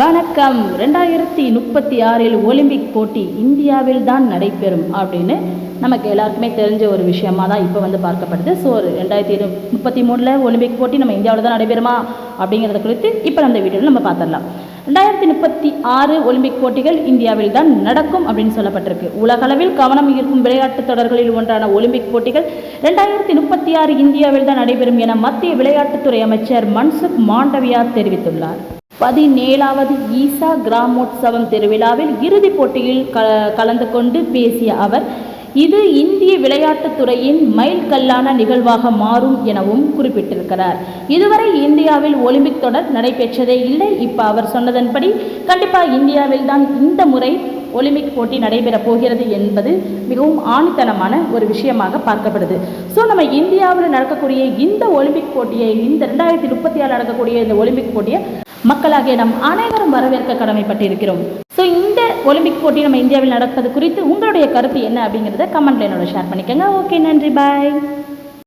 வணக்கம். ரெண்டாயிரத்தி முப்பத்தி ஆறில் ஒலிம்பிக் போட்டி இந்தியாவில் தான் நடைபெறும் அப்படின்னு நமக்கு எல்லாருக்குமே தெரிஞ்ச ஒரு விஷயமா தான் இப்போ வந்து பார்க்கப்படுது. ஸோ ரெண்டாயிரத்தி இரு முப்பத்தி மூணில் ஒலிம்பிக் போட்டி நம்ம இந்தியாவில் தான் நடைபெறுமா அப்படிங்கிறத குறித்து இப்போ அந்த வீடியோவில் நம்ம பார்த்துடலாம். ரெண்டாயிரத்தி முப்பத்தி ஆறு ஒலிம்பிக் போட்டிகள் இந்தியாவில் தான் நடக்கும் அப்படின்னு சொல்லப்பட்டிருக்கு. உலகளவில் கவனம் ஈர்க்கும் விளையாட்டுத் தொடர்களில் ஒன்றான ஒலிம்பிக் போட்டிகள் ரெண்டாயிரத்தி முப்பத்தி ஆறு இந்தியாவில் தான் நடைபெறும் என மத்திய விளையாட்டுத்துறை அமைச்சர் மன்சுக் மாண்டவியா தெரிவித்துள்ளார். பதினேழாவது ஈசா கிராமோற்சவம் திருவிழாவில் இறுதிப் போட்டியில் க கலந்து கொண்டு பேசிய அவர் இது இந்திய விளையாட்டுத் துறையின் மைல்கல்லான நிகழ்வாக மாறும் எனவும் குறிப்பிட்டிருக்கிறார். இதுவரை இந்தியாவில் ஒலிம்பிக் தொடர் நடைபெற்றதே இல்லை. இப்போ அவர் சொன்னதன்படி கண்டிப்பாக இந்தியாவில் தான் இந்த முறை ஒலிம்பிக் போட்டி நடைபெறப் போகிறது என்பது மிகவும் ஆணித்தனமான ஒரு விஷயமாக பார்க்கப்படுது. ஸோ நம்ம இந்தியாவில் நடக்கக்கூடிய இந்த ஒலிம்பிக் போட்டியை இந்த ரெண்டாயிரத்தி முப்பத்தி ஆறு நடக்கக்கூடிய இந்த ஒலிம்பிக் போட்டியை மக்களாகிய நம் அனைவரும் வரவேற்க கடமைப்பட்டிருக்கிறோம். ஸோ இந்த ஒலிம்பிக் போட்டி நம்ம இந்தியாவில் நடப்பது குறித்து உங்களுடைய கருத்து என்ன அப்படிங்கிறத கமெண்ட்ல என்னோட ஷேர் பண்ணிக்கோங்க. ஓகே நன்றி. பாய்